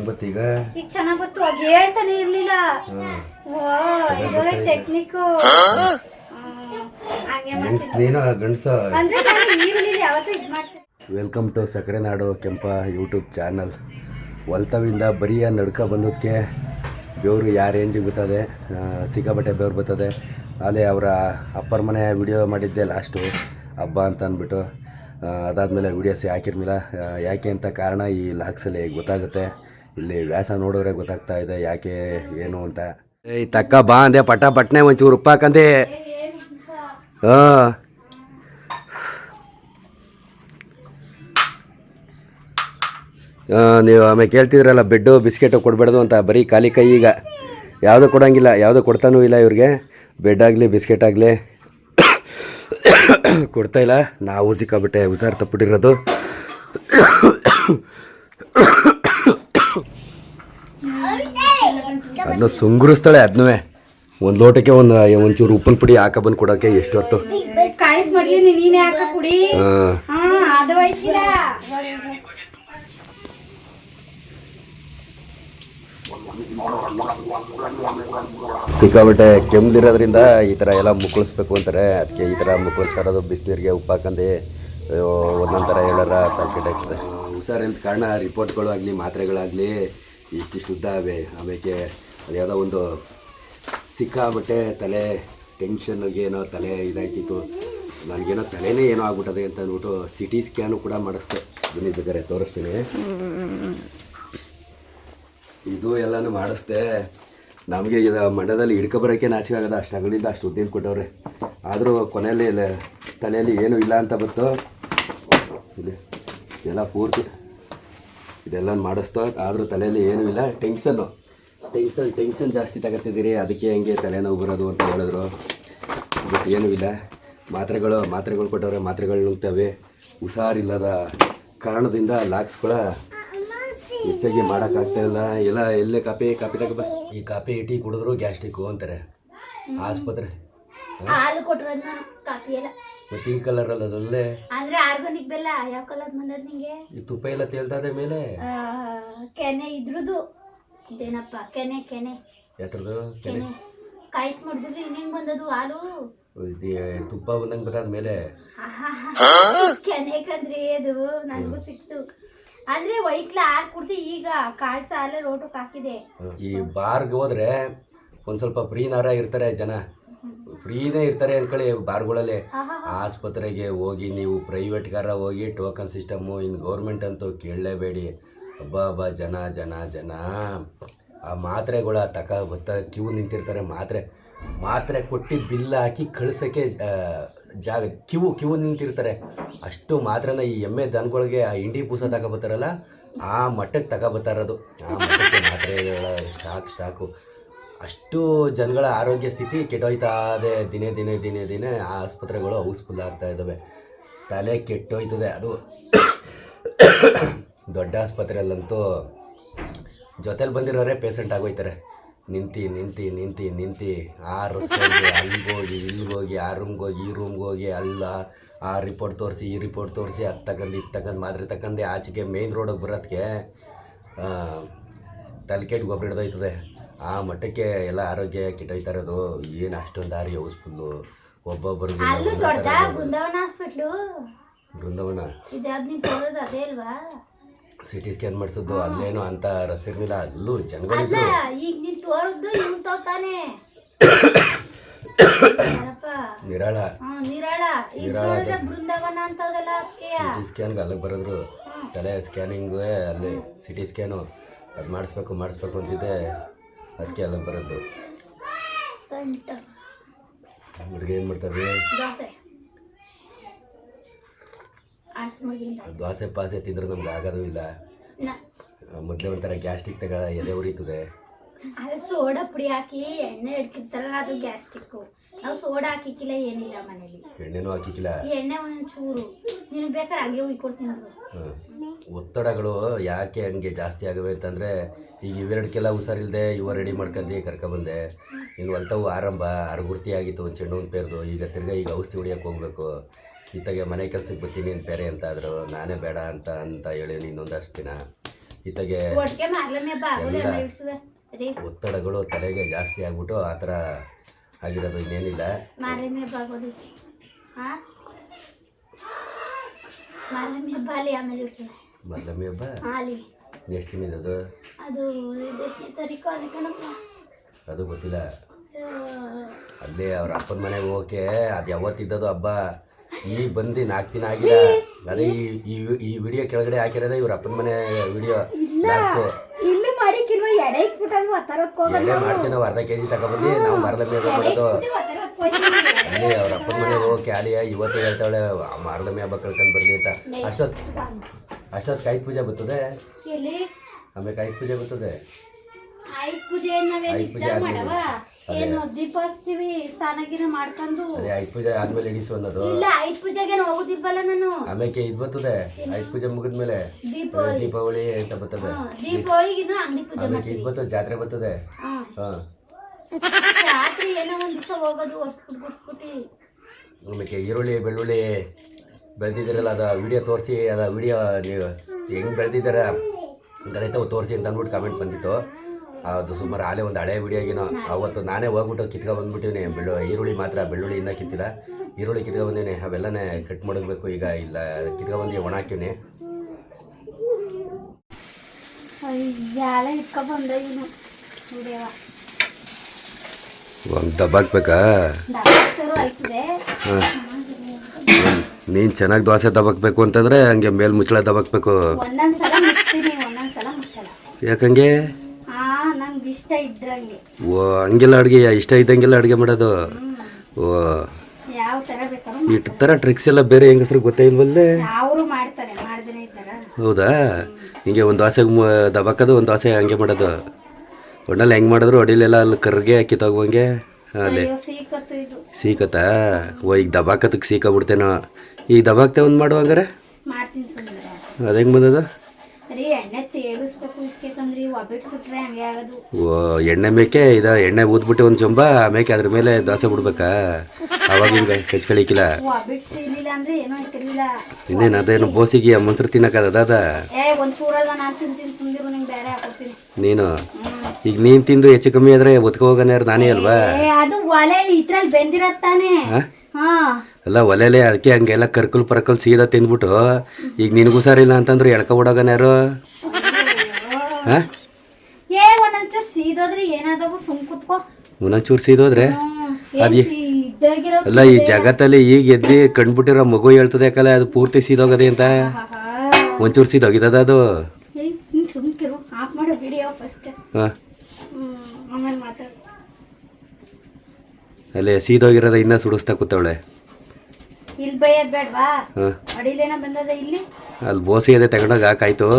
ಹೆಂಗ್ ಬತ್ತ ಈಗ? ಈಗ ಚೆನ್ನಾಗ್ ಗೊತ್ತು ಅದ್ ಹೇಳ್ತಾನೆ ಇರ್ಲಿಲ್ಲ. ಟೆಕ್ನಿಕ್ ಗಂಡ್ಸ್ ವೆಲ್ಕಮ್ ಟು ಸಕ್ಕರೆ ನಾಡು ಕೆಂಪ ಯೂಟ್ಯೂಬ್ ಚಾನಲ್ ಹೊಲ್ತವಿಂದ ಬರೀ ನಡ್ಕ ಬಂದದಕ್ಕೆ ಬೆವರು ಯಾವ ರೇಂಜಿಗೆ ಬರ್ತದೆ ಆ, ಸಿಕ್ಕಾಪಟ್ಟೆ ಬೆವ್ರು ಬರ್ತದೆ ಅಲ್ಲೇ ಅವರ ಅಪ್ಪರ ಮನೆ ವಿಡಿಯೋ ಮಾಡಿದ್ದೆ ಲಾಸ್ಟು ಹಬ್ಬ ಅಂತ ಅಂದ್ಬಿಟ್ಟು. ಅದಾದ್ಮೇಲೆ ಅದಾದಮೇಲೆ ವಿಡಿಯೋಸ್ ಹಾಕಿರ್ಲಿಲ್ಲ ಯಾಕೆ ಅಂತ ಕಾರಣ ಈ ಲಾಕ್ಸಲ್ಲಿ ಗೊತ್ತಾಗುತ್ತೆ. ಇಲ್ಲಿ ವ್ಯಾಸ ನೋಡಿದ್ರೆ ಗೊತ್ತಾಗ್ತಾ ಇದೆ ಯಾಕೆ, ಏನು ಅಂತ. ಏಯ್, ತಕ್ಕ ಬಾ ಅಂದೆ, ಪಟ ಪಟ್ನೆ ಒಂಚೂರು ಉಪ್ಪಾಕಂದೆ ಹಾಂ. ನೀವು ಆಮೇಲೆ ಕೇಳ್ತಿದ್ರಲ್ಲ, ಬೆಡ್ಡು, ಬಿಸ್ಕೆಟು ಕೊಡಬಾರ್ದು ಅಂತ, ಬರೀ ಖಾಲಿ ಕೈ ಈಗ. ಯಾವುದೂ ಕೊಡೋಂಗಿಲ್ಲ, ಯಾವುದೂ ಕೊಡ್ತಾನೂ ಇಲ್ಲ ಇವ್ರಿಗೆ. ಬೆಡ್ ಆಗಲಿ, ಬಿಸ್ಕೆಟ್ ಆಗಲಿ. ಕೊಡ್ತಾ ಇಲ್ಲ. ನಾವು ಸಿಕ್ಕಾಬಿಟ್ಟೆ ಹುಷಾರು ತಪ್ಪಿಟ್ಟಿರೋದು. ಅದನ್ನ ಸುಂಗುರಿಸ್ತಾಳೆ ಅದನ್ನೂ ಒಂದು ಲೋಟಕ್ಕೆ ಒಂದು ಒಂಚೂರು ಉಪ್ಪಿನ ಪುಡಿ ಹಾಕ ಬಂದು ಕೊಡೋಕ್ಕೆ ಎಷ್ಟು ಹೊತ್ತು? ಸಿಕ್ಕಾಬಿಟ್ಟೆ ಕೆಮ್ದಿರೋದ್ರಿಂದ ಈ ಥರ ಎಲ್ಲ ಮುಕ್ಕಳಿಸ್ಬೇಕು ಅಂತಾರೆ. ಅದಕ್ಕೆ ಈ ಥರ ಮುಕ್ಕಳಿಸ್ತಾ ಇರೋದು ಬಿಸಿನೀರಿಗೆ ಉಪ್ಪು ಹಾಕಂದು ಒಂದೊಂದು ಥರ ಹೇಳಾರ ತಲೆಕೆಟ್ಟಾಗ್ತದೆ ಹುಷಾರಿಲ್ದ ಕಾರಣ ರಿಪೋರ್ಟ್ಗಳಾಗಲಿ ಮಾತ್ರೆಗಳಾಗಲಿ ಇಷ್ಟಿಷ್ಟು ಉದ್ದ ಅವೆ ಆಮೇಲೆ ಅದು ಯಾವುದೋ ಒಂದು ಸಿಕ್ಕಾಬಿಟ್ಟೆ ತಲೆ ಟೆನ್ಷನ್ಗೆ ಏನೋ ತಲೆ ಇದಾಯ್ತಿತ್ತು. ನನಗೇನೋ ತಲೆನೇ ಏನೋ ಆಗ್ಬಿಟ್ಟದೆ ಅಂತ ಅಂದ್ಬಿಟ್ಟು ಸಿ ಟಿ ಸ್ಕ್ಯಾನು ಕೂಡ ಮಾಡಿಸ್ದೆ. ಬನ್ನಿ ಬೇಕಾರೆ ತೋರಿಸ್ತೀನಿ. ಇದು ಎಲ್ಲನೂ ಮಾಡಿಸ್ದೆ. ನಮಗೆ ಇದು ಮಂಡ್ಯದಲ್ಲಿ ಹಿಡ್ಕೊಬರೋಕ್ಕೆ ನಾಚಿಕೆ ಆಗದ. ಅಷ್ಟು ಅಗಲಿಂದ ಅಷ್ಟು ಉದ್ದಿನ ಕೊಟ್ಟವ್ರೆ. ಆದರೂ ಕೊನೆಯಲ್ಲಿ ತಲೆಯಲ್ಲಿ ಏನೂ ಇಲ್ಲ ಅಂತ ಬಂತು. ಇದೆ. ಎಲ್ಲ ಪೂರ್ತಿ. ಇದೆಲ್ಲ ಮಾಡಿಸ್ತಾ ಆದರೂ ತಲೆಯಲ್ಲಿ ಏನೂ ಇಲ್ಲ. ಟೆನ್ಷನ್ನು ಟೆನ್ಷನ್ ಟೆನ್ಷನ್ ಜಾಸ್ತಿ ತಗೋತಿದ್ದೀರಿ ಅದಕ್ಕೆ ಹೆಂಗೆ ತಲೆನೋವು ಬರೋದು ಅಂತ ಹೇಳಿದ್ರು. ಬಟ್ ಏನೂ ಇಲ್ಲ. ಮಾತ್ರೆಗಳು ಮಾತ್ರೆಗಳು ಕೊಟ್ಟವ್ರೆ, ಮಾತ್ರೆಗಳು ನುಗ್ತವೆ. ಹುಷಾರಿಲ್ಲದ ಕಾರಣದಿಂದ ಲಾಕ್ಸ್ಗಳ ಹೆಚ್ಚಾಗಿ ಮಾಡೋಕ್ಕಾಗ್ತಾ ಇಲ್ಲ. ಎಲ್ಲ ಎಲ್ಲೇ ಕಾಪಿ ಕಾಪಿ ತಗೋಬ ಈ ಕಾಪಿ, ಟೀ ಕುಡಿದ್ರು ಗ್ಯಾಸ್ಟ್ರಿಕ್ಕು ಅಂತಾರೆ. ಆಸ್ಪತ್ರೆ. ಹಾಲು ಕೊಟ್ಟಿರೋದ್ನ ಕಾಫಿ ಎಲ್ಲ. ಮಚ್ಚಿ ಕಲರ್ ಅಲ್ಲ ಅದಲ್ಲೇ ಅಂದ್ರೆ ಆರ್ಗಾನಿಕ್ ಬೆಲ್ಲ ಯಾವ ಕಲರ್ ಬಂದದ್ ನಿಂಗೆ? ಈ ತುಪ್ಪ ಎಲ್ಲ ತೇಲ್ತಾ ಇದೆ ಮೇಲೆ? ಆ, ಕೆನೆ ಇದ್ರದ್ದು ಇದೇನಪ್ಪ ಕೆನೆ ಕೆನೆ. ಯಾತ್ರದ್ದು ಕೆನೆ. ಕೆನೆ. ಕಾಯಿಸ್ ಮಾಡಿದ್ರೆ ಇನ್ನೇನ್ ಬಂದದು ಹಾಲು. ಇದು ತುಪ್ಪ ಬಂದಂಗೆ ಬತ್ತಾದ ಮೇಲೆ. ಕೆನೆ ಕಂದ್ರಿ ಅದು ನನಗೂ ಸಿಕ್ತು. ಅಂದ್ರೆ ವೈಟ್ಲ ಹಾಲು ಕುಡ್ದು ಈಗ ಕಾಯ್ಸ ಹಾಲೆ ರೋಟಕ್ಕೆ ಹಾಕಿದೆ. ಈ ಬಾರ್ಗೆ ಹೋದ್ರೆ ಒಂದು ಸ್ವಲ್ಪ ಪ್ರೀನಾರ ಇರ್ತಾರೆ ಜನ. ಫ್ರೀನೇ ಇರ್ತಾರೆ ಅಂದ್ಕೊಳ್ಳಿ ಬಾರ್ಗಳಲ್ಲಿ. ಆಸ್ಪತ್ರೆಗೆ ಹೋಗಿ ನೀವು ಪ್ರೈವೇಟ್ಗಾರ ಹೋಗಿ ಟೋಕನ್ ಸಿಸ್ಟಮು ಇನ್ನು ಗೌರ್ಮೆಂಟ್ ಅಂತೂ ಕೇಳಲೇಬೇಡಿ. ಹಬ್ಬ ಹಬ್ಬ ಜನ ಜನ ಜನ. ಆ ಮಾತ್ರೆಗಳ ತಕ ಬತ್ತ ಕ್ಯೂ ನಿಂತಿರ್ತಾರೆ ಮಾತ್ರೆ ಮಾತ್ರೆ ಕೊಟ್ಟು ಬಿಲ್ ಹಾಕಿ ಕಳ್ಸೋಕ್ಕೆ ಜಾಗ ಕಿವು ಕಿವು ನಿಂತಿರ್ತಾರೆ. ಅಷ್ಟು ಮಾತ್ರನ ಈ ಎಮ್ಮೆ ದನಗಳಿಗೆ ಆ ಇಂಡಿ ಪೂಸ ತಗೊಬತ್ತಾರಲ್ಲ ಆ ಮಟ್ಟಕ್ಕೆ ತಗೊಬತ್ತಾ ಇರೋದು. ಆ ಮಟ್ಟಕ್ಕೆ ಮಾತ್ರೆಗಳ ಸ್ಟಾಕ್ ಸ್ಟಾಕು ಅಷ್ಟು ಜನಗಳ ಆರೋಗ್ಯ ಸ್ಥಿತಿ ಕೆಟ್ಟೋಯ್ತಾ ಇದೆ. ದಿನೇ ದಿನೇ ದಿನೇ ದಿನೇ ಆಸ್ಪತ್ರೆಗಳು ಹೌಸ್ಫುಲ್ ಆಗ್ತಾ ಇದ್ದಾವೆ ತಲೆ ಕೆಟ್ಟೋಯ್ತದೆ. ಅದು ದೊಡ್ಡ ಆಸ್ಪತ್ರೆಯಲ್ಲಂತೂ ಜೊತೆಲಿ ಬಂದಿರೋರೇ ಪೇಷಂಟ್ ಆಗೋಯ್ತಾರೆ. ನಿಂತಿ ನಿಂತಿ ನಿಂತಿ ನಿಂತಿ. ಆ ರಸ್ತೆಗೆ ಅಲ್ಲಿಗೋಗಿ ಇಲ್ಲಿಗೋಗಿ ಆ ರೂಮ್ಗೆ ಹೋಗಿ, ಈ ರೂಮ್ಗೋಗಿ ಅಲ್ಲ, ಆ ರಿಪೋರ್ಟ್ ತೋರಿಸಿ, ಈ ರಿಪೋರ್ಟ್ ತೋರಿಸಿ, ಅದು ತಗೊಂಡು ಇದು ತಗೊಂಡು ಮಾತ್ರೆ ತಗೊಂಡು ಆಚೆಗೆ ಮೇಯ್ನ್ ರೋಡಿಗೆ ಬರೋದಕ್ಕೆ ತಲೆಕೆಟ್ಟು ಗೊಬ್ಬರ ಹಿಡ್ದೋಯ್ತದೆ. ಆ ಮಟ್ಟಕ್ಕೆ ಎಲ್ಲ ಆರೋಗ್ಯ ಕೆಟ್ಟೋಯ್ತಾ ಅದು ಏನು ಅಷ್ಟೊಂದು ದಾರಿ ಯೂಸ್ಫುಲ್ಲು ಒಬ್ಬೊಬ್ಬರು ಅಲ್ಲೂ ದೊಡ್ಡ ಬೃಂದಾವನ ಹಾಸ್ಪಿಟ್ಲು. ಬೃಂದಾವನ ಅದೇ ಅಲ್ವಾ? ಸಿ ಟಿ ಸ್ಕ್ಯಾನ್ ಮಾಡಿಸೋದು ಅಲ್ಲೇನು ಅಂತ ರಸಿರ್ಲಿಲ್ಲ ಅಲ್ಲೂ ಅಲ್ಲ ಜನಗಳಿದ್ರು. ಈಗ ನೀನು ತೋರಿಸ್ದು ಇವ್ನು ತೋತಾನೆ. ನಿರಾಳ. ನಿರಾಳ. ಬೃಂದಾವನ ಅಂತದಲ್ಲ ಅದಕ್ಕೆ ಸಿ ಟಿ ಸ್ಕ್ಯಾನ್ಗೆ ಅಲ್ಲಿಗೆ ಬರೋದ್ರು. ತಲೆ ಸ್ಕ್ಯಾನಿಂಗ್ ಅಲ್ಲಿ ಸಿಟಿ ಸ್ಕ್ಯಾನು. ಅದು ಮಾಡಿಸ್ಬೇಕು ಮಾಡಿಸ್ಬೇಕು ಅಂತಿದ್ದೆ. ಅದಕ್ಕೆ ಅಲ್ಲಿಗೆ ಬರೋದು. ಹುಡುಗ ಏನು ಮಾಡ್ತಾರೆ ದ್ವಾಸೆ ಪಾಸೆ ತಿಂದ್ರೆ ನಮ್ಗೆ ಆಗೋದು ಇಲ್ಲ. ಮೊದಲೇ ಒಂಥರ ಗ್ಯಾಸ್ಟ್ರಿಕ್ ತಗ ಎದೆ ಉರಿತದೆ. ಸೋಡಾ ಪುಡಿ ಹಾಕಿ ಎಣ್ಣೆ ಹಿಡ್ಕಿರ್ತಾರಲ್ಲ ಅದು ಗ್ಯಾಸ್ಟ್ರಿಕ್ಕು. ನಾವು ಸೋಡಾ ಹಾಕಿಕ್ಕಿಲ್ಲ ಏನಿಲ್ಲ ಮನೇಲಿ. ಎಣ್ಣೆನೂ ಹಾಕಿಕ್ಕಿಲ್ಲ? ಎಣ್ಣೆ ಒಂದೊಂದು ಚೂರು. ನೀನು ಬೇಕಾದ್ರೆ ಹಂಗೆ ಉಯ್ಕೊಡ್ತೀನಿ. ಒತ್ತಡಗಳು ಯಾಕೆ ಹಂಗೆ ಜಾಸ್ತಿ ಆಗವೆ ಅಂತಂದರೆ ಈಗ ಇವೆರಡಕ್ಕೆಲ್ಲ ಹುಷಾರಿಲ್ಲದೆ ಇವ ರೆಡಿ ಮಾಡ್ಕೊಂಡು ಕರ್ಕೊಬಂದೆ ಇನ್ನು ಹೊಲ್ತವು ಆರಂಭ ಅರ್ಗುರ್ತಿ ಆಗಿತ್ತು ಒಂದು ಚೆಂಡು ಒಂದು ಪೇರ್ದು. ಈಗ ತಿರ್ಗಾ ಈಗ ಔಷಧಿ ಹೊಡಿಯೋಕೆ ಹೋಗ್ಬೇಕು. ಇತ್ತಾಗೆ ಮನೆ ಕೆಲ್ಸಕ್ಕೆ ಬರ್ತೀನಿ ಅಂತ ಬೇರೆ ಅಂತ ಆದರು ನಾನೇ ಬೇಡ ಅಂತ ಅಂತ ಹೇಳಿ ಇನ್ನೊಂದಷ್ಟು ದಿನ. ಇತ್ತಾಗೆ ಒತ್ತಡಗಳು ತಲೆಗೆ ಜಾಸ್ತಿ ಆಗ್ಬಿಟ್ಟು ಆ ಥರ ಆಗಿರೋದು ಇನ್ನೇನಿಲ್ಲ. ಮಾರಮೆ ಬಾಗೋದು ಹಾ ಮಾರಮೆ ಹಬ್ಬ ಅಲ್ಲಿ ಆಮೇಲೆ ಇಡ್ಸುವೆ ಮಲ್ಲಮ್ಮಿ ಹಬ್ಬ? ಹಾ, ಅಲ್ಲಿ ಎಷ್ಟು ದಿನ ಅದು ಅದು ಎಷ್ಟನೇ ತಾರೀಕು ಅದಕ್ಕನಪ್ಪ? ಅದು ಗೊತ್ತಿಲ್ಲ. ಅಲ್ಲೇ ಅವ್ರ ಅಪ್ಪನ ಮನೆಗೆ ಹೋಗಕ್ಕೆ ಅದು ಯಾವತ್ತಿದ್ದದು ಹಬ್ಬ? ಈ ಬಂದು ನಾಲ್ಕು ದಿನ ಆಗಿಲ್ಲ. ಅದೇ ಈ ಈ ವಿಡಿಯೋ ಕೆಳಗಡೆ ಹಾಕಿರೋದೇ ಇವ್ರ ಅಪ್ಪನ ಮನೆ ವಿಡಿಯೋ ಎಡೆ ಇಟ್ಬಿಟ್ಟಲ್ವ ತರಕ್ ಎಡೆ ಮಾಡ್ತೀವಿ ನಾವು. ಅರ್ಧ ಕೆ ಜಿ ತಗೊಬಂದು ನಾವು ಮರದ ಹಬ್ಬ ಮಾಡೋದು ಅಲ್ಲಿ ಅವ್ರ ಅಪ್ಪನ ಮನೆಗೆ ಹೋಗಿ ಆಲಿಯ ಇವತ್ತು ಹೇಳ್ತಾಳೆ ಮರದ ಹಬ್ಬ ಕಳ್ಕೊಂಡು ಬರಲಿ ಅಂತ. ಅಷ್ಟೊತ್ತು ಅಷ್ಟೊತ್ತು ಕಾಯಿ ಪೂಜೆ ಬರ್ತದೆ? ಆಮೇಲೆ ಕಾಯಿ ಪೂಜೆ ಬರ್ತದೆ? ಆಯ್ತು ಪೂಜೆ ಆಯ್ತ್ ಪೂಜೆ ಆದ್ಮೇಲೆ. ಮಾಡವ ಏನು ದೀಪ ಹಚ್ತೀವಿ ಸ್ನಾನಗಿನ ಮಾಡ್ಕೊಂಡು. ಅದೇ ಆಯ್ತು ಪೂಜೆ ಆದ್ಮೇಲೆ ಇಡಿಸು ಅನ್ನೋದು. ಇಲ್ಲ ಆಯ್ತು ಪೂಜೆಗೆ ಹೋಗುದಿಲ್ವಲ್ಲ ನಾನು? ಆಮೇಲೆ ಇದು ಬರ್ತದೆ ಆಯ್ತು ಪೂಜೆ ಮುಗಿದ್ಮೇಲೆ. ದೀಪಾವಳಿ. ದೀಪಾವಳಿ ಅಂತ ಬರ್ತದೆ. ಹಾ, ದೀಪಾವಳಿಗಿನ ಅಂಗಡಿ ಪೂಜೆ ಆಮೇಲೆ ಮಾಡ್ತೀವಿ. ಇದು ಬರ್ತದೆ ಜಾತ್ರೆ ಬರ್ತದೆ. ಹಾ. ಹಾಂ. ರಾತ್ರಿ ಏನೋ ಒಂದ್ ದಿವಸ ಹೋಗೋದು ಒರ್ಸ್ಬಿಟ್ಟು ಗುಡ್ಸ್ಬಿಟ್ಟು ಆಮೇಲೆ ಈರುಳ್ಳಿ ಬೆಳ್ಳುಳ್ಳಿ ಬೆಳೆದಿದ್ದೀರಲ್ಲ ಅದ ವಿಡಿಯೋ ತೋರಿಸಿ ಅದ ವಿಡಿಯೋ ನೀವು ಹೆಂಗೆ ಬೆಳೆದಿದ್ದೀರ? ಹಂಗದೈತೆ ತೋರಿಸಿ ಅಂತ ಅಂದ್ಬಿಟ್ಟು ಕಮೆಂಟ್ ಬಂದಿತ್ತು. ಅದು ಸುಮಾರು ಆಲೇ ಒಂದು ಹಳೆ ವಿಡಿಯೋಗಿನೋ ಅವತ್ತು ನಾನೇ ಹೋಗ್ಬಿಟ್ಟು ಕಿತ್ಕೊ ಬಂದ್ಬಿಟ್ಟಿವ್ನಿ. ಬೆಳ್ಳು ಈರುಳ್ಳಿ ಮಾತ್ರ ಬೆಳ್ಳುಳ್ಳಿ ಇನ್ನೂ ಕಿತ್ತಿಲ್ಲ. ಈರುಳ್ಳಿ ಕಿತ್ಕೊ ಬಂದೀನಿ ಅವೆಲ್ಲನೇ ಕಟ್ ಮಾಡಬೇಕು ಈಗ ಇಲ್ಲ ಕಿತ್ಕೊ ಬಂದು ಒಣ ಹಾಕಿವ್ನಿ ಒಂದು ದಬ್ಬಾಕ್ಬೇಕಾ ನೀನು ಚೆನ್ನಾಗಿ ದೋಸೆ ದಬಾಕ್ಬೇಕು ಅಂತಂದ್ರೆ ಹಂಗೆ ಮೇಲ್ ಮುಚ್ಚಳ ದಬಾಕ್ಬೇಕು ಯಾಕಂಗೆ ಇಷ್ಟ ಓ ಹಂಗೆಲ್ಲ ಅಡುಗೆ ಇಷ್ಟ ಇದ್ದಂಗೆಲ್ಲ ಅಡುಗೆ ಮಾಡೋದು? ಓ. ಯಾವ ತರ ಬೇಕಾದ್ರೂ ಥರ ಟ್ರಿಕ್ಸ್ ಎಲ್ಲ ಬೇರೆ ಹೆಂಗಸ್ರಿಗೆ ಗೊತ್ತೇ ಇಲ್ವಲ್ಲೇ? ಅವರು ಮಾಡ್ತಾರೆ ಮಾಡ್ದೇನೆ ಇದ್ದಾರ? ಹೌದಾ? ಹಿಂಗೆ ಒಂದು ದೋಸೆಗೆ ದಬಾಕೋದು ಒಂದು ದೋಸೆ ಹಂಗೆ ಮಾಡೋದು. ಒಣ್ಣಲ್ಲಿ ಹೆಂಗೆ ಮಾಡಿದ್ರು ಅಡಿಲೆಲ್ಲ ಅಲ್ಲಿ ಕರ್ಗೆ ಕಿತ್ತೋಗುವಂಗೆ ಅಲ್ಲಿ. ಅಯ್ಯೋ ಸೀಕತ್ತು ಇದು. ಸೀಕತ್ತಾ? ಓ ಈಗ ದಬಾಕತ್ತಕ್ಕೆ ಸೀಕ ಈ ದಬಾಕ್ತೆ ಒಂದು ಮಾಡುವಂಗಾರೆ ಮಾಡ್ತೀನಿ ಹೆಂಗೆ ಬಂದದ? ರೀ ಎಣ್ಣೆ ಓ ಎಣ್ಣೆ ಮೇಕೆ ಇದ ಎಣ್ಣೆ ಊದ್ಬಿಟ್ಟು ಒಂದು ಚೊಂಬ ಮೇಕೆ ಅದ್ರ ಮೇಲೆ ದೋಸೆ ಬಿಡ್ಬೇಕಾ? ಅವಾಗ ಹಿಂಗೆ ಹೆಚ್ಕಳಿಕಿಲ್ಲ ಇನ್ನೇನು ಅದೇನು ಬೋಸಿಗೆ ಮೊಸರು ತಿನ್ನಕ್ಕದ ನಾನು ಈಗ ನೀನು ತಿಂದು ಹೆಚ್ಚು ಕಮ್ಮಿ ಆದ್ರೆ ಒತ್ಕೊ ಹೋಗೋಣ ಯಾರು ನಾನೇ ಅಲ್ವಾ? ಅಲ್ಲ ಒಲೆಲೆ ಅದಕ್ಕೆ ಹಂಗೆಲ್ಲ ಕರ್ಕಲ್ ಪರ್ಕಲ್ ಸೀದಾ ತಿಂದ್ಬಿಟ್ಟು ಈಗ ನಿನಗೂ ಸರಿಲ್ಲ ಅಂತಂದ್ರೆ ಎಳ್ಕೊ ಓಡೋಗನ ಯಾರು ಏ ಒಂದೊಂಚೂರು ಸೀದೋದ್ರೆ ಏನಾದವು ಸುಮ್ ಕುತ್ಕೋ. ಒಂದೊಂಚೂರು ಸೀದೋದ್ರೆ? ಹ್ಮ್. ಏನ್ ಸೀ- ಇದ್ದಾಗಿರೋ ಅಲ್ಲ ಈ ಜಗತ್ತಲ್ಲಿ ಈಗ ಎದ್ದು ಕಂಡ್ಬಿಟ್ಟಿರೋ ಮಗು ಹೇಳ್ತದೆ ಯಾಕಲ್ಲ ಅದು ಪೂರ್ತಿ ಸೀದೋಗದೆ ಅಂತ. ಒಂಚೂರು ಸೀದೋಗಿದದ ಅದು? ಅಲ್ಲೇ ಸೀದೋಗಿರೋದ ಇನ್ನ ಸುಡಿಸ್ತಾ ಕೂತವಳೆ. ಅಲ್ಲಿ ಬೋಸಿ ಅದೇ ತಗೊಂಡೋಗಿ ಹಾಕಾಯ್ತು ತಗೋ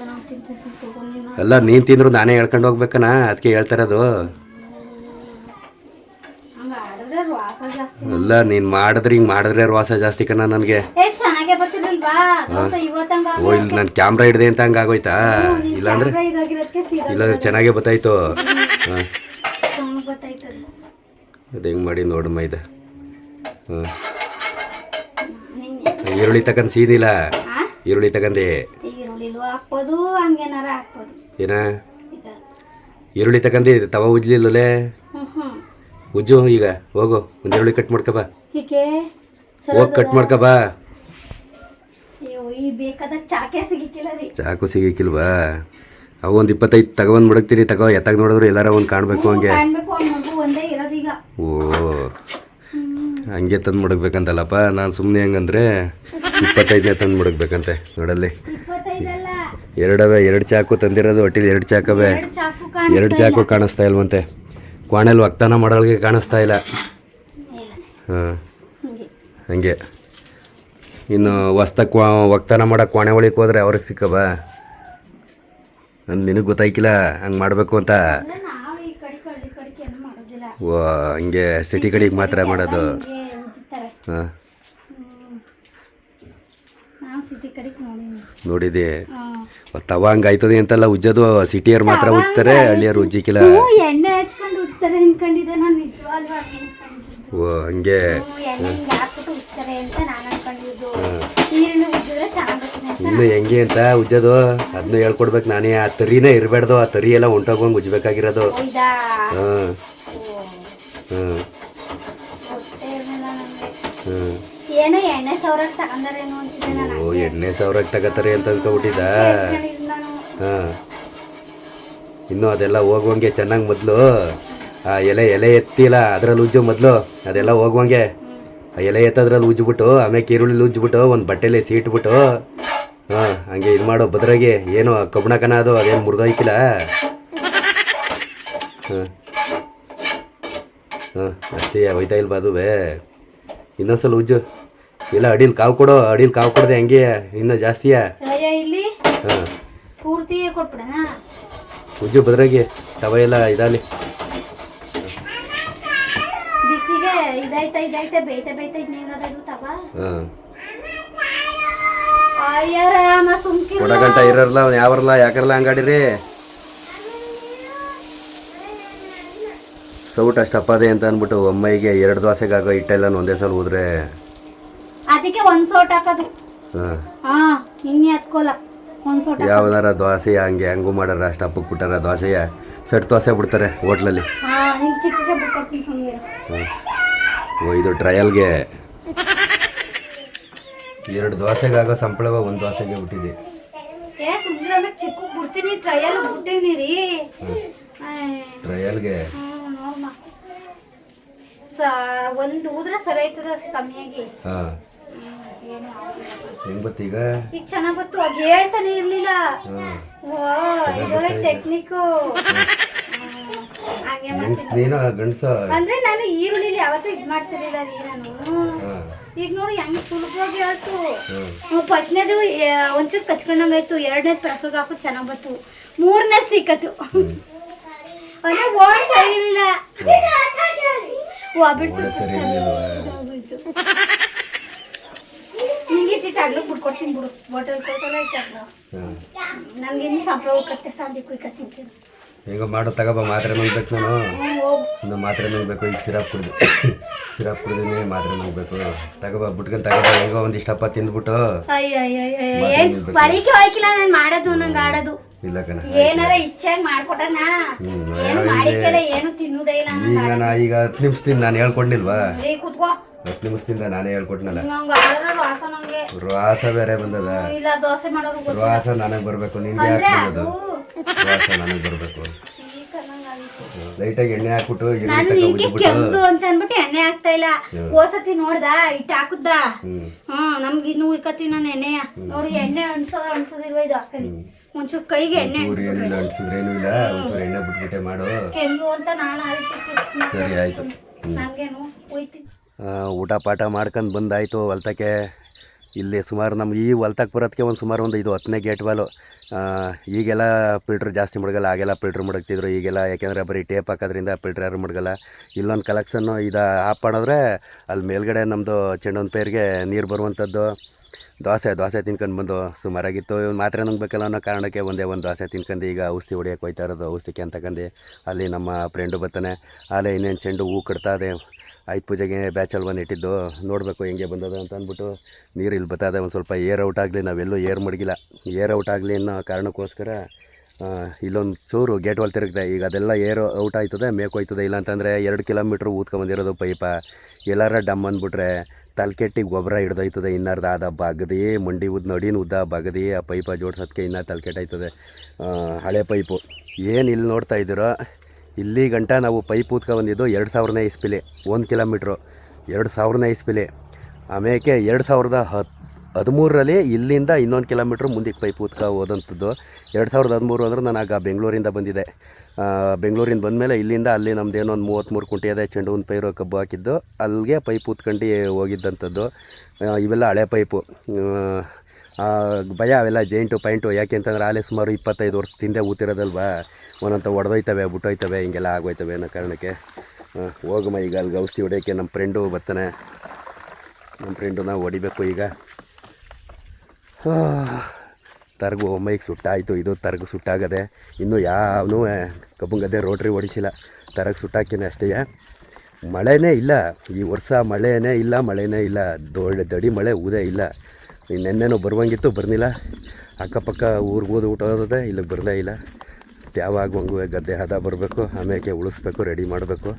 ನಾವು ತಿಂತೀನಿ ತಗೋ ನೀನು ಅಲ್ಲ ನೀನು ತಿಂದ್ರು ನಾನೇ ಹೇಳ್ಕೊಂಡು ಹೋಗ್ಬೇಕನ ಅದಕ್ಕೆ ಹೇಳ್ತಾರದು ಅಲ್ಲ ನೀನು ಮಾಡಿದ್ರೆ ಹಿಂಗೆ ಮಾಡಿದ್ರೆ ವಾಸ ಜಾಸ್ತಿ ಕಣ ನನಗೆ. ಓ ಇಲ್ಲಿ ನಾನು ಕ್ಯಾಮ್ರಾ ಹಿಡ್ದೆ ಅಂತ ಹಂಗಾಗೋಯ್ತಾ ಇಲ್ಲಾಂದ್ರೆ? ಇಲ್ಲಾಂದ್ರೆ ಚೆನ್ನಾಗೇ ಬತ್ತಾಯ್ತು. ಹಾಂ. ಅದು ಹೆಂಗೆ ಮಾಡಿ ನೋಡಮ್ಮ ಇದು ಹಾಂ. ಈರುಳ್ಳಿ ತಗೊಂಡು ಸೀದಿಲ್ಲ. ಈರುಳ್ಳಿ ತಗೊಂಡೆ. ಈರುಳ್ಳಿ ಹಾಕ್ಬೋದು ಹಂಗೇನಾರ ಹಾಕ್ಬೋದು. ಏನ? ಈರುಳ್ಳಿ ತಗೊಂಡಿ ತವ ಉಜ್ಲಿಲ್ಲಲೇ? ಉಜ್ಜು ಈಗ ಹೋಗು ಒಂದು ಈರುಳ್ಳಿ ಕಟ್ ಮಾಡ್ಕಬಾ ಹೀಗೆ? ಕಟ್ ಮಾಡ್ಕಬಾ ಚಾಕೆ ಸಿಗಿಕ್ಕಿಲ್ವಾ ಅವು ಒಂದು ಇಪ್ಪತ್ತೈದು ತಗೊಂಡ್ ಮುಡಕ್ತಿರಿ ತಗೋ ಎತ್ತಾಗ ನೋಡಿದ್ರು ಎಲ್ಲಾರ ಒಂದು ಕಾಣಬೇಕು ಹಂಗೆ. ಓ ಹಂಗೆ ತಂದು ಮುಡಕ್ಬೇಕಂತಲ್ಲಪ್ಪ ನಾನು ಸುಮ್ಮನೆ ಹೆಂಗಂದ್ರೆ ಇಪ್ಪತ್ತೈದನೇ ತಂದು ಮುಡಕ್ಬೇಕಂತೆ ನೋಡಲ್ಲಿ. ಎರಡವೆ ಎರಡು ಚಾಕು ತಂದಿರೋದು ಒಟ್ಟಿಲಿ ಎರಡು ಚಾಕವೆ. ಎರಡು ಚಾಕು ಕಾಣಿಸ್ತಾ ಇಲ್ವಂತೆ. ಕ್ವಾಣೆಲ್ ಒಕ್ತಾನ ಮಾಡೋಳಿಗೆ ಕಾಣಿಸ್ತಾ ಇಲ್ಲ. ಹಾಂ. ಹಿಂಗೆ. ಇನ್ನು ಹೊಸ್ತ ಕ್ವಾ ಒಕ್ತಾನ ಮಾಡೋ ಕ್ವಾಣೆ ಒಳಗೆ ಹೋದ್ರೆ ಅವ್ರಿಗೆ ಸಿಕ್ಕವ? ಅಂದ್ ನಿನಗೆ ಗೊತ್ತಾಯ್ಕಿಲ್ಲ? ಹಂಗೆ ಮಾಡಬೇಕು ಅಂತ? ಓ ಹಂಗೆ ಸಿಟಿ ಕಡೆಗೆ ಮಾತ್ರ ಮಾಡೋದು. ಹಾಂ ನಾವು ಸಿಟಿ ಕಡೆಗೆ ನೋಡಿನಿ ನೋಡಿದೆ. ಹಾಂ. ತವ ಹಂಗೆ ಆಯ್ತದೆ ಅಂತಲ್ಲ ಉಜ್ಜೋದು ಸಿಟಿಯರ್ ಮಾತ್ರ ಉಜ್ತಾರೆ ಹಳ್ಳಿಯರ್ ಉಜ್ಜಿಕ್ಕಿಲ್ಲ. ಅನ್ಕೊಂಡಿದ್ದು. ಓ ಹಂಗೆ. ಇನ್ನು ಹೆಂಗೆ ಅಂತ ಉಜ್ಜೋದು ಅದನ್ನ ಹೇಳ್ಕೊಡ್ಬೇಕು ನಾನೇ. ಆ ತರಿನೇ ಇರಬಾರ್ದು ಆ ತರಿ ಎಲ್ಲ ಹೊಂಟೋಗಂಗೆ ಉಜ್ಬೇಕಾಗಿರೋದು ಹಾಂ. ಹ್ಮ್ ಹಾಂ. ಹಾಂ. ಏನೋ ಎಣ್ಣೆ ಸಾವಿರ ತಗೊಂಡಾರೇನೋ ಅಂತಿದ್ದೆ ನಾನು ಓ ಎಣ್ಣೆ ಸಾವಿರಕ್ಕೆ ತಗೋತಾರೆ ಅಂತ ಅಂದ್ಕೊಬಿಟ್ಟಿದ್ದ ಹಾಂ. ಇನ್ನು ಅದೆಲ್ಲ ಹೋಗುವಂಗೆ ಚೆನ್ನಾಗಿ ಮೊದಲು. ಆ ಎಲೆ ಎಲೆ ಎತ್ತಿಲ್ಲ ಅದ್ರಲ್ಲಿ ಉಜ್ಜು ಮೊದಲು. ಅದೆಲ್ಲ ಹೋಗುವಂಗೆ. ಆ ಎಲೆ ಎತ್ತದ್ರಲ್ಲಿ ಉಜ್ಜಿಬಿಟ್ಟು ಆಮೇಲೆ ಈರುಳ್ಳಿ ಉಜ್ಜಿಬಿಟ್ಟು ಒಂದು ಬಟ್ಟೆಲಿ ಸೀಟ್ಬಿಟ್ಟು. ಹಾಂ ಹಂಗೆ ಇದು ಮಾಡೋ ಬದ್ರಾಗೆ. ಏನು ಕಬ್ಬಣ ಕಣ ಅದು ಅದೇನು ಮುರಿದೋಯ್ತಿಲ್ಲ ಹಾಂ. ಹಾಂ ಅಷ್ಟೇ ಹೋಯ್ತಾ ಇಲ್ವಾ ಅದುವೇ? ಇನ್ನೊಂದ್ಸಲ ಉಜ್ಜು. ಇಲ್ಲ ಅಡಿಲ್ ಕಾವು ಕೊಡು ಅಡಿಲ್ ಕಾವು ಕೊಡದೆ ಹಂಗೆ ಇನ್ನೂ ಜಾಸ್ತಿಯಾ? ಇಲ್ಲಿ ಹಾಂ. ಪೂರ್ತಿ ಕೊಟ್ಬಿಡಣ. ಉಜ್ಜು ಬದ್ರಾಗಿ ತವ ಎಲ್ಲ ಇದಾಲಿ. ಬಿಸಿಗೆ ಇದಾಯ್ತಾ ಇದಾಯ್ತಾ ಬೇಯ್ತಾ ಬೇಯ್ತಾ ಇನ್ನೇನದು ತವ? ಹಾಂ. ಕೊಡಗಂಟ ಇರಲ್ಲ ಯಾವರಲ್ಲ ಯಾಕರಲ್ಲ ಹಂಗಾಡಿರಿ? ಸೌಟ್ ಅಷ್ಟಪ್ಪದೆ ಅಂತ ಅಂದ್ಬಿಟ್ಟು ಅಮ್ಮಾಯಿಗೆ ಎರಡು ದೋಸೆಗಾಗೋ ಹಿಟ್ಟೆಲ್ಲ ಒಂದೇ ಸಲ ಹೋದ್ರೆ ಒಂದ್ ಸೋಟ್ ಹಾಕೋದು. ಹಾಂ. ಇನ್ನೇ ಹತ್ಕೋಲ ಒಂದ್ ಸೋಟ್. ಯಾವ್ದಾರ ದೋಸೆ ಹಂಗೆ ಹಂಗೂ ಮಾಡಾರ ಅಷ್ಟು ಹಪ್ಪಕ್ಕೆ ಬಿಟ್ಟಾರ ದೋಸೆಯ ಸೆಟ್ ದೋಸೆ ಬಿಡ್ತಾರೆ ಹೋಟ್ಲಲ್ಲಿ. ಹಾ ನಿಂಗೆ ಚಿಕ್ಕಗೆ ಬಿಟ್ಕೊಡ್ತೀನಿ ಸುಮ್ಮನೆ ಹಾಂ. ಓ ಇದು ಟ್ರಯಲ್ಗೆ. ಎರಡು ದೋಸೆಗಾಗೋ ಸಂಪಳವ ಒಂದು ದೋಸೆಗೆ ಬಿಟ್ಟಿದೆ. ಏ ಸುಮ್ಮನೆ ಆಮೇಲೆ ಬಿಡ್ತೀನಿ ಟ್ರಯಲ್ ಬಿಟ್ಟಿನಿ ರೀ. ಟ್ರಯಲ್ಗೆ. ಒಂದು ಊದ್ರೆ ಸರಿ ಆಯ್ತದ ಕಮ್ಮಿಯಾಗಿ ಹಾಂ. ಹೆಂಗ್ ಗೊತ್ತೀಗ ಈಗ? ಚೆನ್ನಾಗಿ ಗೊತ್ತು ಆಗ ಹೇಳ್ತಾನೆ ಇರ್ಲಿಲ್ಲ. ಓ ಇದೊಳ್ಳೆ ಟೆಕ್ನಿಕ್ಕು ಹಂಗೆ ನೀನು ಗಂಡಸ? ಅಂದ್ರೆ ನಾನು ಈರುಳ್ಳಿ ಯಾವತ್ತೂ ಇದ್ ಮಾಡ್ತಿರ್ಲಿಲ್ಲ ರೀ ನಾನು. ಈಗ ನೋಡಿ ಹೆಂಗ್ ಸುಲಭವಾಗಿ ಹೇಳ್ತು ಫಸ್ಟ್ನೇದು ಒಂಚೂರು ಕಚ್ಕೊಂಡಂಗಾಯ್ತು ಎರಡನೇ ಪ್ರಸೋಗ ಹಾಕು ಚೆನ್ನಾಗ್ ಬಂತು. ಮೂರನೇ ಸಿಕ್ಕತ್ತು ಅಂದ್ರೆ ಓಡ್ ಓ ಇಲ್ಲ ಇಟ್ಟಿಟ್ಟು ಅಡ್ಲು ಬಿಟ್ಕೊಡ್ತೀನಿ ಬಿಡು. ಹೋಟೆಲ್ ಕೊಟ್ಟಲ್ಲ ಐತಲ್ಲ ನನಗೆ ನನ್ಗೆ ಇನ್ನು ಸಂಪಳ ಹೋಗತ್ತೆ ಸಂದಿ ಕುಯ್ಕತ್ತೀನಿ ಹೆಂಗೋ ಮಾಡೋ ತಗೋಬ ಮಾತ್ರೆ ನುಂಗ್ಬೇಕು ನಾನು. ಇನ್ನು ಮಾತ್ರೆ ನುಂಗ್ಬೇಕು ಈಗ ಸಿರಪ್ ಕುಡಿದು. ಸಿರಪ್ ಕುಡಿದೀನಿ ಮಾತ್ರೆ ನುಂಗ್ಬೇಕು. ತಗೋಬ ಬಿಟ್ಕೊಂಡು ತಗೋಬ ಹೆಂಗ ಒಂದಿಷ್ಟಪ್ಪ ತಿಂದ್ಬಿಟ್ಟು ಪರೀಕ್ಷೆ ಹೋಯ್ಕಿಲ್ಲ ನಾನು ಮಾಡೋದು ನಂಗೆ ಆಡೋದು ಇಲ್ಲ ಕಣ ಏನಾರ ಇಚ್ಛೆ ಮಾಡ್ಕೊಟ್ಟಣ ಏನು ತಿನ್ನುದೇ ಏನು ತಿನ್ನುವುದೇ ಇಲ್ಲ ಈಗ ಹತ್ತು ನಿಮಿಷ ತಿಂದು ನಾನು ಹೇಳ್ಕೊಂಡಿಲ್ವಾ ಕೂತ್ಕೋ ನಿಮಿಷದಿಂದ ನಾನೇ ಹೇಳ್ಕೊಟ್ನಲ್ಲ. ರುವಾಸ ಬೇರೆ ಬಂದದ. ರುವಾಸ ನನಗೆ ಬರಬೇಕು ನಿನ್ಗೆ ಯಾಕೆ ಅದು ರುವಾಸ ನನಗೆ ಬರಬೇಕು. ಲೈಟಾಗಿ ಎಣ್ಣೆ ಹಾಕ್ಬಿಟ್ಟು ಕೆಂಪು ಅಂತ ಅನ್ಬಿಟ್ಟು ಎಣ್ಣೆ ಹಾಕ್ತಾ ಇಲ್ಲ. ಓಸತಿ ನೋಡ್ದ ಇಟ್ಟು ಹಾಕುದ್ದ. ಹ್ಮ್. ನಮ್ಗೆ ಇನ್ನು ಉಯ್ಕತ್ತೀನಿ ನಾನು ಎಣ್ಣೆಯ. ನೋಡಿ ಎಣ್ಣೆ ಅನ್ಸೋದ ಅನ್ಸೋದಿಲ್ವ ಇದು ಅಸಲಿ. ಒಂಚೂರು ಕೈಗೆ ಎಣ್ಣೆ ಏನಿಲ್ಲ ಅನ್ಸಿದ್ರೆ ಏನು ಇಲ್ಲ ಒಂಚೂರು ಎಣ್ಣೆ ಬಿಟ್ಬಿಟ್ಟೆ ಮಾಡು. ಕೆಂಪು ಅಂತ ನಾನು ಸರಿ ಆಯ್ತು. ನಂಗೇನು ಹೋಯ್ತೀನಿ ಆ, ಊಟ ಪಾಠ ಮಾಡ್ಕೊಂಡು ಬಂದಾಯಿತು ಹೊಲ್ತಕ್ಕೆ. ಇಲ್ಲಿ ಸುಮಾರು ನಮ್ಗೆ ಈ ಹೊಲ್ತಕ್ಕೆ ಬರೋದಕ್ಕೆ ಒಂದು ಸುಮಾರು ಒಂದು ಇದು ಹತ್ತನೇ ಗೇಟ್ ವಾಲು. ಈಗೆಲ್ಲ ಫಿಲ್ಟ್ರ್ ಜಾಸ್ತಿ ಮುಡ್ಗಲ್ಲ ಆಗೆಲ್ಲ ಫಿಲ್ಟ್ರ್ ಮುಡಕ್ತಿದ್ರು ಈಗೆಲ್ಲ, ಯಾಕೆಂದರೆ ಬರೀ ಟೇಪ್ ಹಾಕೋದ್ರಿಂದ ಫಿಲ್ಟ್ರ್ ಯಾರು ಮುಡ್ಗಲ್ಲ. ಇಲ್ಲೊಂದು ಕಲೆಕ್ಷನ್ನು ಇದು ಆಪ್ ಮಾಡಿದ್ರೆ ಅಲ್ಲಿ ಮೇಲ್ಗಡೆ ನಮ್ಮದು ಚೆಂಡೊಂದು ಪೇರಿಗೆ ನೀರು ಬರುವಂಥದ್ದು ದೋಸೆ ದೋಸೆ ತಿನ್ಕೊಂಡು ಬಂದು ಸುಮಾರಾಗಿತ್ತು. ಇವ್ನು ಮಾತ್ರೆ ನುಂಗ್ಬೇಕಲ್ಲ ಅನ್ನೋ ಕಾರಣಕ್ಕೆ ಒಂದೇ ಒಂದು ದೋಸೆ ತಿನ್ಕೊಂಡು ಈಗ ಔಷಧಿ ಹೊಡಿಯೋಕೆ ಹೋಯ್ತಾ ಇರೋದು ಔಷಧಿಗೆ ಅಂತಕಂದು ಅಲ್ಲಿ ನಮ್ಮ ಫ್ರೆಂಡು ಬರ್ತಾನೆ ಅಲ್ಲೇ ಇನ್ನೇನು ಚೆಂಡು ಹೂ ಕಟ್ತಾ ಇದೆ. ಆಯ್ತು ಪೂಜೆಗೆ ಬ್ಯಾಚಲ್ ಬಂದು ಇಟ್ಟಿದ್ದು. ನೋಡಬೇಕು ಹೆಂಗೆ ಬಂದದ ಅಂತ ಅಂದ್ಬಿಟ್ಟು ನೀರು ಇಲ್ಲಿ ಬರ್ತದೆ ಒಂದು ಸ್ವಲ್ಪ ಏರ್ ಔಟ್ ಆಗಲಿ, ನಾವೆಲ್ಲೂ ಏರ್ ಮಡಗಿಲ್ಲ. ಏರ್ ಔಟ್ ಆಗಲಿ ಅನ್ನೋ ಕಾರಣಕ್ಕೋಸ್ಕರ ಇಲ್ಲೊಂದು ಚೂರು ಗೇಟ್ ಒಳಗೆ ತಿರುಗಿದೆ. ಈಗ ಅದೆಲ್ಲ ಏರ್ ಔಟ್ ಆಯ್ತದೆ, ಮೇಕ್ ಹೋಯ್ತದೆ. ಇಲ್ಲ ಅಂತಂದರೆ ಎರಡು ಕಿಲೋಮೀಟ್ರ್ ಊದ್ಕೊಂಬಂದಿರೋದು ಪೈಪ ಎಲ್ಲಾರ ಡಮ್ ಅಂದ್ಬಿಟ್ರೆ ತಲೆಕೆಟ್ಟಿಗೆ ಗೊಬ್ಬರ ಹಿಡ್ದೋಯ್ತದೆ. ಇನ್ನರ್ಧ ಆದ ಬಗದಿ ಮಂಡಿ ಉದ್ದ ನಡಿನ ಉದ್ದ ಬಗದಿ ಆ ಪೈಪ ಜೋಡ್ಸೋದಕ್ಕೆ ಇನ್ನೂ ತಲೆಕೆಟ್ಟಾಯ್ತದೆ ಹಳೆ ಪೈಪು ಏನು ಇಲ್ಲಿ ನೋಡ್ತಾ ಇದ್ದೀರೋ ಇಲ್ಲಿ ಗಂಟ ನಾವು ಪೈಪ್ ಊದ್ಕೊ ಬಂದಿದ್ದು ಎರಡು ಸಾವಿರನೇ ಇಸ್ಪಿಲಿ, ಒಂದು ಕಿಲೋಮೀಟ್ರು. ಎರಡು ಸಾವಿರನೇ ಇಸ್ಪಿಲಿ. ಆಮೇಲೆ ಎರಡು ಸಾವಿರದ ಹತ್ತು ಹದಿಮೂರರಲ್ಲಿ ಇಲ್ಲಿಂದ ಇನ್ನೊಂದು ಕಿಲೋಮೀಟ್ರ್ ಮುಂದಕ್ಕೆ ಪೈಪ್ ಊದ್ಕೊ ಹೋದಂಥದ್ದು. ಎರಡು ಸಾವಿರದ ಹದಿಮೂರು ಅಂದರೆ ನಾನು ಆಗ ಬೆಂಗಳೂರಿಂದ ಬಂದಿದ್ದೆ. ಬೆಂಗಳೂರಿಂದ ಬಂದಮೇಲೆ ಇಲ್ಲಿಂದ ಅಲ್ಲಿ ಏನೋ ಒಂದು ಮೂವತ್ತ್ಮೂರು ಕುಂಟೆ ಅದೇ ಚೆಂಡು ಹೂವಿನ ಪೈರು ಕಬ್ಬು ಹಾಕಿದ್ದು. ಅಲ್ಲಿಗೆ ಪೈಪ್ ಊದ್ಕೊಂಡು ಹೋಗಿದ್ದಂಥದ್ದು. ಇವೆಲ್ಲ ಹಳೆ ಪೈಪು. ಭಯ ಅವೆಲ್ಲ ಜೈಂಟು ಪೈಂಟು. ಯಾಕೆ ಅಂತಂದ್ರೆ ಆಲೇ ಸುಮಾರು ಇಪ್ಪತ್ತೈದು ವರ್ಷದಿಂದ ಊತಿರೋದಲ್ವಾ? ಒಂದೊಂತ ಒಡೆದೋಯ್ತವೆ, ಬಿಟ್ಟೋಯ್ತವೆ, ಹಿಂಗೆಲ್ಲ ಆಗೋಯ್ತವೆ ಅನ್ನೋ ಕಾರಣಕ್ಕೆ ಹೋಗಮ್ಮ ಈಗ ಅಲ್ಲಿಗೆ ಔಷಧಿ ಹೊಡೆಯೋಕ್ಕೆ ನಮ್ಮ ಫ್ರೆಂಡು ಬರ್ತಾನೆ. ನಮ್ಮ ಫ್ರೆಂಡು ನಾವು ಹೊಡಿಬೇಕು ಈಗ. ತರ್ಗು ಒಮ್ಮೈಗೆ ಸುಟ್ಟಾಯಿತು, ಇದು ತರ್ಗು ಸುಟ್ಟಾಗದೆ, ಇನ್ನೂ ಯಾವನೂ ಕಬ್ಬಂಗದ್ದೆ ರೋಟ್ರಿ ಹೊಡಿಸಿಲ್ಲ ತರಗ ಸುಟ್ಟಾಕಿನ ಅಷ್ಟೇ. ಮಳೆನೇ ಇಲ್ಲ. ಈ ವರ್ಷ ಮಳೆನೇ ಇಲ್ಲ ಮಳೆನೇ ಇಲ್ಲ. ದೊಡ್ಡ ದಡಿ ಮಳೆ, ಊದೇ ಇಲ್ಲ. ನೆನ್ನೆನೂ ಬರುವಂಗಿತ್ತು, ಬರ್ನಿಲ್ಲ. ಅಕ್ಕಪಕ್ಕ ಊರಿಗೆ ಹೋದ ಊಟ ಹೋದದೆ ಇಲ್ಲಿಗೆ ಬರಲೇ ಇಲ್ಲ. ಯಾವಾಗ ಒಂದು ಗದ್ದೆ ಹದ ಬರಬೇಕು ಆಮೇಲೆ ಉಳಿಸ್ಬೇಕು ರೆಡಿ ಮಾಡಬೇಕು,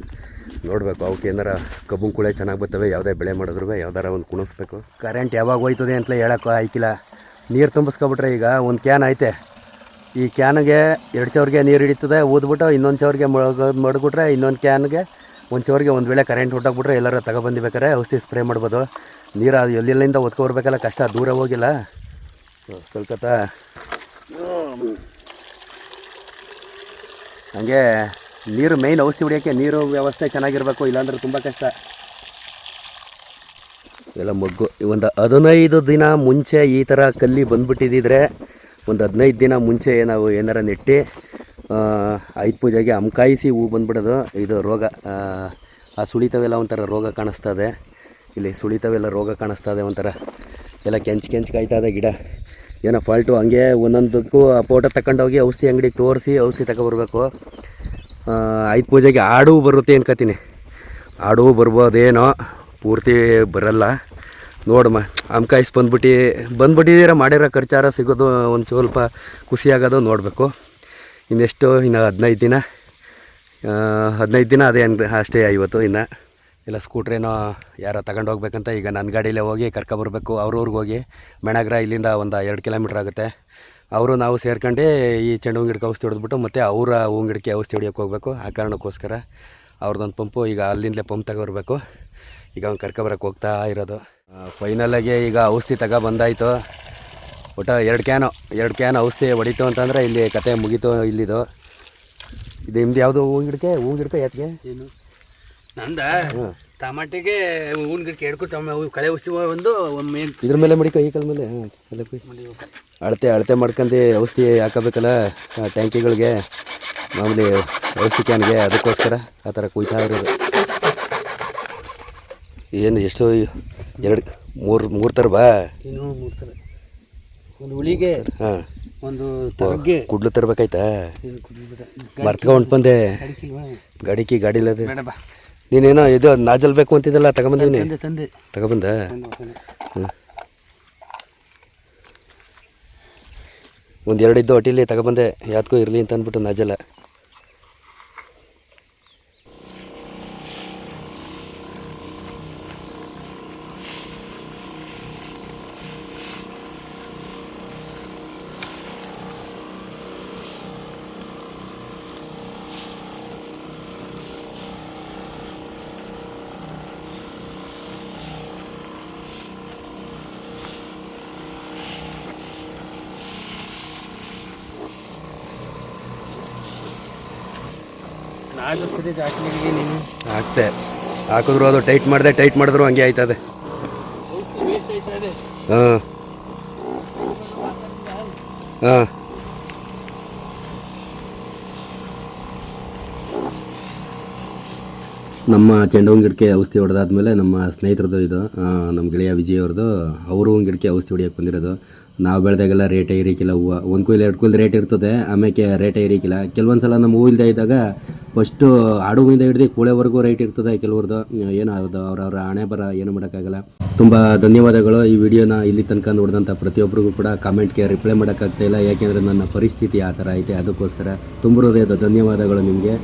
ನೋಡಬೇಕು ಅವಕ್ಕೆ ಏನಾರ ಕಬ್ಬು ಕುಳೆ ಚೆನ್ನಾಗಿ ಬರ್ತವೆ, ಯಾವುದೇ ಬೆಳೆ ಮಾಡಿದ್ರು ಯಾವ್ದಾರ ಒಂದು ಕುಣಿಸ್ಬೇಕು. ಕರೆಂಟ್ ಯಾವಾಗ ಹೋಯ್ತದೆ ಅಂತಲೇ ಹೇಳೋಕ್ಕೆ ಆಯ್ಕಿಲ್ಲ. ನೀರು ತುಂಬಿಸ್ಕೊಬಿಟ್ರೆ ಈಗ ಒಂದು ಕ್ಯಾನ್ ಐತೆ. ಈ ಕ್ಯಾನ್ಗೆ ಎರಡು ಚವ್ರಿಗೆ ನೀರು ಹಿಡಿತದೆ, ಊದ್ಬಿಟ್ಟು ಇನ್ನೊಂದು ಚವ್ರಿಗೆ ಮಡಗ್ಬಿಟ್ರೆ ಇನ್ನೊಂದು ಕ್ಯಾನ್ಗೆ ಒಂದು ಚವ್ರಿಗೆ ಒಂದು ವೇಳೆ ಕರೆಂಟ್ ಹೊಟ್ಟೋಗ್ಬಿಟ್ರೆ ಎಲ್ಲರೂ ತಗೊಬಂದಿಬೇಕಾರೆ ಔಷಧಿ ಸ್ಪ್ರೇ ಮಾಡ್ಬೋದು. ನೀರು ಅದು ಎಲ್ಲೆಲ್ಲಿಂದ ಒತ್ಕೊಬರ್ಬೇಕಲ್ಲ ಕಷ್ಟ, ದೂರ ಹೋಗಿಲ್ಲ. ಕಲ್ಕತ್ತಾ ಹಂಗೆ ನೀರು ಮೇಯ್ನ್ ಔಷಧಿ ಹೊಡಿಯೋಕ್ಕೆ ನೀರು ವ್ಯವಸ್ಥೆ ಚೆನ್ನಾಗಿರಬೇಕು ಇಲ್ಲಾಂದ್ರೆ ತುಂಬ ಕಷ್ಟ. ಎಲ್ಲ ಮೊಗ್ಗು. ಒಂದು ಹದಿನೈದು ದಿನ ಮುಂಚೆ ಈ ಥರ ಕಲ್ಲಿ ಬಂದುಬಿಟ್ಟಿದ್ದಿದ್ರೆ ಒಂದು ಹದಿನೈದು ದಿನ ಮುಂಚೆ ನಾವು ಏನಾರ ನೆಟ್ಟು ಐದು ಪೂಜೆಗೆ ಅಮ್ಕಾಯಿಸಿ ಹೂ ಬಂದ್ಬಿಡೋದು. ಇದು ರೋಗ ಆ, ಸುಳಿತವೆಲ್ಲ ಒಂಥರ ರೋಗ ಕಾಣಿಸ್ತದೆ ಇಲ್ಲಿ ಸುಳಿತವೆಲ್ಲ ರೋಗ ಕಾಣಿಸ್ತದೆ ಒಂಥರ. ಎಲ್ಲ ಕೆಂಚು ಕೆಂಚು ಇದೆ ಗಿಡ. ಏನೋ ಫಾಲ್ಟು ಹಂಗೆ ಒಂದೊಂದಕ್ಕೂ ಆ ಫೋಟೋ ತಗೊಂಡೋಗಿ ಔಷಧಿ ಅಂಗಡಿಗೆ ತೋರಿಸಿ ಔಷಧಿ ತಗೊಬರ್ಬೇಕು. ಐದು ಪೂಜೆಗೆ ಹಾಡು ಬರುತ್ತೆ ಅನ್ಕೋತೀನಿ ಹಾಡು ಬರ್ಬೋದೇನೋ, ಪೂರ್ತಿ ಬರಲ್ಲ. ನೋಡಮ್ಮ ಅಮ್ಕಾಯಿಸಿ ಬಂದ್ಬಿಟ್ಟು, ಬಂದ್ಬಿಟ್ಟಿದ್ದೀರ, ಮಾಡಿರೋ ಖರ್ಚಾರ ಸಿಗೋದು ಒಂದು ಸ್ವಲ್ಪ ಖುಷಿಯಾಗೋದು ನೋಡಬೇಕು. ಇನ್ನೆಷ್ಟು, ಇನ್ನು ಹದಿನೈದು ದಿನ. ಹದಿನೈದು ದಿನ ಅದೇ ಅನ್ ಅಷ್ಟೇ ಇವತ್ತು ಇನ್ನು. ಇಲ್ಲ ಸ್ಕೂಟ್ರೇನೋ ಯಾರೋ ತಗೊಂಡು ಹೋಗ್ಬೇಕಂತ ಈಗ ನನ್ನ ಗಾಡೀಲೇ ಹೋಗಿ ಕರ್ಕೊಬರ್ಬೇಕು ಅವ್ರ ಊರಿಗೆ ಹೋಗಿ. ಮೆಣಗ್ರ ಇಲ್ಲಿಂದ ಒಂದು ಎರಡು ಕಿಲೋಮೀಟ್ರ್ ಆಗುತ್ತೆ. ಅವರು ನಾವು ಸೇರ್ಕೊಂಡು ಈ ಚೆಂಡು ಹೂ ಗಿಡಕ್ಕೆ ಔಷಧಿ ಹೊಡೆದ್ಬಿಟ್ಟು ಮತ್ತು ಅವರ ಹೂವು ಗಿಡಕ್ಕೆ ಔಷಧಿ ಹೊಡಿಯೋಕೆ ಹೋಗ್ಬೇಕು. ಆ ಕಾರಣಕ್ಕೋಸ್ಕರ ಅವ್ರದ್ದೊಂದು ಪಂಪು ಈಗ ಅಲ್ಲಿಂದಲೇ ಪಂಪ್ ತಗೊಬರ್ಬೇಕು ಈಗ ಅವ್ನು ಕರ್ಕೊಬರಕ್ಕೆ ಹೋಗ್ತಾ ಇರೋದು. ಫೈನಲಾಗಿ ಈಗ ಔಷಧಿ ತಗೋ ಬಂದಾಯಿತು. ಒಟ್ಟ ಎರಡು ಕ್ಯಾನು, ಎರಡು ಕ್ಯಾನ್ ಔಷಧಿ ಹೊಡಿತು ಅಂತಂದರೆ ಇಲ್ಲಿ ಕತೆ ಮುಗೀತು ಇಲ್ಲಿದು. ಇದು ನಿಮ್ದು ಯಾವುದು ಹೂವು ಗಿಡಕ್ಕೆ ಹೂವು ಗಿಡಕ್ಕೆ ಏನು? ನಂದ ಟಮಾಟಿಗೆ ಹೂವಿನ ಗಿಡಕ್ಕೆ ಎಡ್ಕು ತಮ್ಮ ಕಳೆ ಔಷಧಿ ಒಂದು ಒಮ್ಮೆ ಇದ್ರ ಮೇಲೆ ಮಡಿಕ ಈ ಕಲ್ ಮೇಲೆ. ಎಲ್ಲ ಅಳತೆ ಅಳತೆ ಮಾಡ್ಕೊಂಡು ಔಷಧಿ ಹಾಕಬೇಕಲ್ಲ ಆ ಟ್ಯಾಂಕಿಗಳಿಗೆ. ಮಾಮೂಲಿ ಔಷಧಿ ಕ್ಯಾನ್ಗೆ ಅದಕ್ಕೋಸ್ಕರ ಆ ಥರ ಕುಯ್ತಾ ಇರೋದು. ಏನು ಎಷ್ಟು ಎರಡು ಮೂರು ಮೂರು ಥರ ಬಾ. ಇನ್ನೂ ಮೂರು ಥರ. ಒಂದು ಹುಳಿಗೆ ಹಾಂ. ಒಂದು ತಗ್ಗೆ ಕುಡ್ಲು ತರಬೇಕಾಯ್ತಾ. ಮರ್ತ್ಕೊಂಡು ಬಂದೆ? ಗಾಡಿಕಿ ಇಲ್ಲದೆ. ಬೇಡ ಬಾ. ನೀನೇನೋ ಇದು ನಾಜಲ್ ಬೇಕು ಅಂತಿದ್ದಲ್ಲ ತಗೊಂಬಂದಿವ್ನಿ. ತಂದೆ ತಗೊಬಂದ? ತಂದೆ, ತಂದೆ. ಹ್ಞೂ ಒಂದು ಎರಡು ಇದ್ದು ಹೊಟ್ಟಿಲಿ ತಗೊಬಂದೆ ಯಾತ್ಕೋ ಇರಲಿ ಅಂತ ಅಂದ್ಬಿಟ್ಟು ನಾಜಲ ಹಾಕ್ತೆ ಹಾಕಿದ್ರು ಅದು ಟೈಟ್ ಮಾಡಿದೆ, ಟೈಟ್ ಮಾಡಿದ್ರು ಹಂಗೆ ಆಯ್ತದೆ. ಹಾಂ. ಹಾಂ. ನಮ್ಮ ಚೆಂಡು ಹೂವಿನ ಗಿಡಕ್ಕೆ ಔಷಧಿ ಹೊಡೆದಾದ್ಮೇಲೆ ನಮ್ಮ ಸ್ನೇಹಿತರದ್ದು ಇದು ನಮ್ಮ ಗೆಳೆಯ ವಿಜಯ್ ಅವ್ರದ್ದು, ಅವರು ಗಿಡಕ್ಕೆ ಔಷಧಿ ಹೊಡಿಯೋಕೆ ಬಂದಿರೋದು. ನಾವು ಬೆಳೆದಾಗೆಲ್ಲ ರೇಟೇ ಇರಿಕಿಲ್ಲ ಹೂವು. ಒಂದು ಕುಯ್ಲು ಎರಡು ಕೊಯ್ಲು ರೇಟ್ ಇರ್ತದೆ ಆಮೇಲೆ ರೇಟೇ ಇರಿಕಿಲ್ಲ ಕೆಲವೊಂದು ಸಲ ನಮ್ಮ ಹೂ ಇಲ್ಲದೆ ಇದ್ದಾಗ ಫಸ್ಟು ಆಡುವಿಂದ ಹಿಡಿದು ಕೂಳೆವರೆಗೂ ರೈಟ್ ಇರ್ತದೆ ಕೆಲವ್ರದ್ದು. ಏನು ಅದು ಅವ್ರವ್ರ ಹಣೆ ಬರ ಏನು ಮಾಡೋಕ್ಕಾಗಲ್ಲ. ತುಂಬ ಧನ್ಯವಾದಗಳು ಈ ವಿಡಿಯೋನ ಇಲ್ಲಿ ತನಕ ನೋಡಿದಂಥ ಪ್ರತಿಯೊಬ್ಬರಿಗೂ ಕೂಡ ಕಮೆಂಟ್ಗೆ ರಿಪ್ಲೈ ಮಾಡೋಕ್ಕಾಗ್ತಾ ಇಲ್ಲ. ಯಾಕೆಂದರೆ ನನ್ನ ಪರಿಸ್ಥಿತಿ ಆ ಥರ ಐತೆ. ಅದಕ್ಕೋಸ್ಕರ ತುಂಬ ಹೃದಯದ ಧನ್ಯವಾದಗಳು ನಿಮಗೆ.